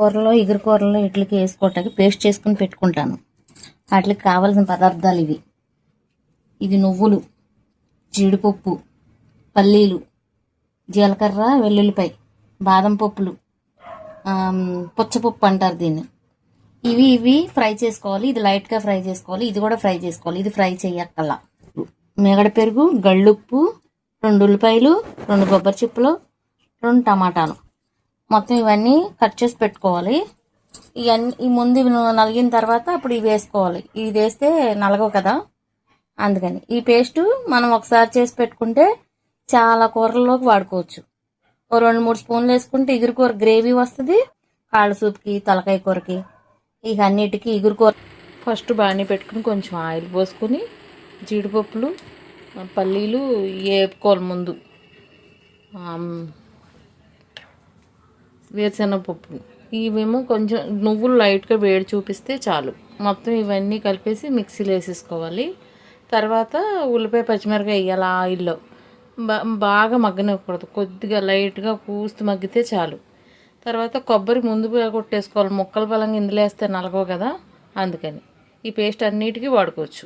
కూరలో ఎగురు కూరలో ఇట్లకి వేసుకోవటానికి పేస్ట్ చేసుకుని పెట్టుకుంటాను. వాటికి కావాల్సిన పదార్థాలు ఇవి. ఇది నువ్వులు జీడిపప్పు పల్లీలు జీలకర్ర వెల్లుల్లిపాయ బాదం పప్పులు పుచ్చపప్పు అంటారు దీన్ని. ఇవి ఇవి ఫ్రై చేసుకోవాలి. ఇది లైట్గా ఫ్రై చేసుకోవాలి. ఇది కూడా ఫ్రై చేసుకోవాలి. ఇది ఫ్రై చేయక్కల్లా మేగడ పెరుగు గళ్ళుప్పు రెండు ఉల్లిపాయలు రెండు కొబ్బరి చిప్పలు రెండు టమాటాలు. మొత్తం ఇవన్నీ కట్ చేసి పెట్టుకోవాలి. ఇవన్నీ ఈ ముందు ఇవి నలిగిన తర్వాత అప్పుడు ఇవి వేసుకోవాలి. ఇది వేస్తే నలగవు కదా. అందుకని ఈ పేస్ట్ మనం ఒకసారి చేసి పెట్టుకుంటే చాలా కూరల్లోకి వాడుకోవచ్చు. ఓ రెండు మూడు స్పూన్లు వేసుకుంటే ఇగురు కూర గ్రేవీ వస్తుంది కాళ్ళ సూప్కి తలకాయ కూరకి. ఇక అన్నిటికీ ఇగురు కూర. ఫస్ట్ బాగానే పెట్టుకుని కొంచెం ఆయిల్ పోసుకొని జీడిపప్పులు పల్లీలు వేపుకోవాలి ముందు ఆమ్, వేరుశనగపప్పు. ఇవేమో కొంచెం నువ్వులు లైట్గా వేడి చూపిస్తే చాలు. మొత్తం ఇవన్నీ కలిపేసి మిక్సీలో వేసేసుకోవాలి. తర్వాత ఉల్లిపాయ పచ్చిమిరకాయ వేయాలి ఆయిల్లో. బా బాగా మగ్గనివ్వకూడదు. కొద్దిగా లైట్గా పూస్తూ మగ్గితే చాలు. తర్వాత కొబ్బరి ముందుగా కొట్టేసుకోవాలి. ముక్కల బలంగా ఇందులో వేస్తే నలగవు కదా అందుకని. ఈ పేస్ట్ అన్నిటికీ వాడుకోవచ్చు.